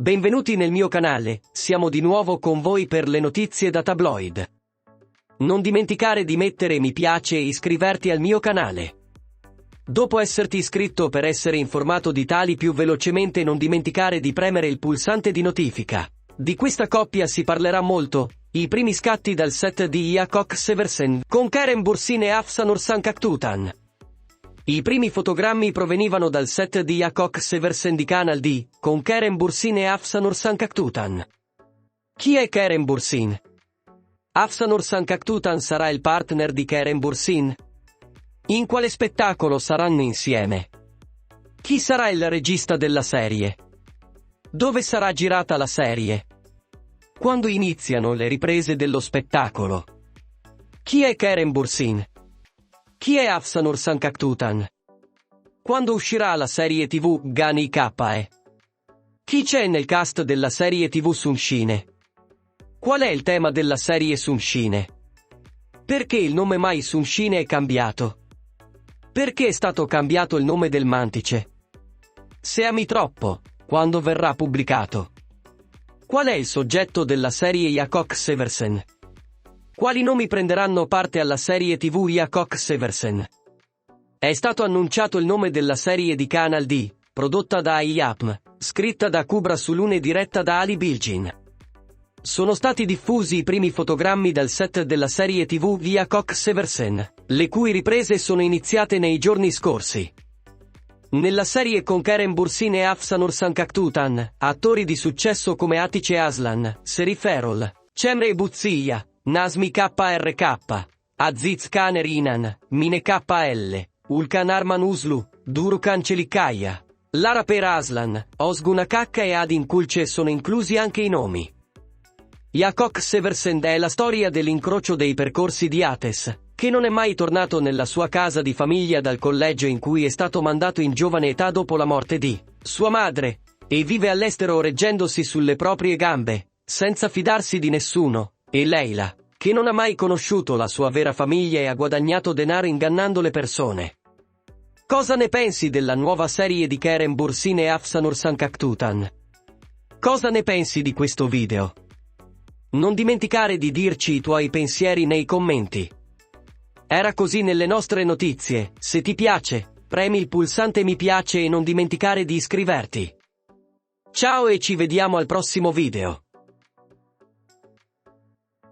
Benvenuti nel mio canale, siamo di nuovo con voi per le notizie da tabloid. Non dimenticare di mettere mi piace e iscriverti al mio canale. Dopo esserti iscritto per essere informato di tali più velocemente non dimenticare di premere il pulsante di notifica. Di questa coppia si parlerà molto, i primi scatti dal set di Iakok Seversen con Karen Bursin e Afsanur Sankaktutan. I primi fotogrammi provenivano dal set di Yakok Seversen di con Keren Bursin e Afsanur Sankaktutan. Chi è Keren Bursin? Afsanur Sankaktutan sarà il partner di Keren Bursin? In quale spettacolo saranno insieme? Chi sarà il regista della serie? Dove sarà girata la serie? Quando iniziano le riprese dello spettacolo? Chi è Keren Bursin? Chi è Afsanur Sankaktutan? Quando uscirà la serie tv Gani K.E.? Chi c'è nel cast della serie tv Sunshine? Qual è il tema della serie Sunshine? Perché il nome Mai Sunshine è cambiato? Perché è stato cambiato il nome del mantice? Se ami troppo, quando verrà pubblicato? Qual è il soggetto della serie Jakok Seversen? Quali nomi prenderanno parte alla serie TV Jakok Seversen? È stato annunciato il nome della serie di Canal D, prodotta da IAPM, scritta da Kubra Sulun e diretta da Ali Bilgin. Sono stati diffusi i primi fotogrammi dal set della serie TV via Kok Seversen, le cui riprese sono iniziate nei giorni scorsi. Nella serie con Karen Bursin e Afsanur Sankaktutan, attori di successo come Atice Aslan, Serif Erol, Cemre Buzziya, Nasmi KRK, Aziz Kaner Inan, Mine KL, Ulkan Arman Uslu, Durukan Celikaya, Lara Per Aslan, Osgun Akakka e Adin Kulce sono inclusi anche i nomi. Yakok Seversend è la storia dell'incrocio dei percorsi di Ates, che non è mai tornato nella sua casa di famiglia dal collegio in cui è stato mandato in giovane età dopo la morte di sua madre, e vive all'estero reggendosi sulle proprie gambe, senza fidarsi di nessuno, e Leila, che non ha mai conosciuto la sua vera famiglia e ha guadagnato denaro ingannando le persone. Cosa ne pensi della nuova serie di Keren Bursin e Afsanur Sankaktutan? Cosa ne pensi di questo video? Non dimenticare di dirci i tuoi pensieri nei commenti. Era così nelle nostre notizie, se ti piace, premi il pulsante mi piace e non dimenticare di iscriverti. Ciao e ci vediamo al prossimo video.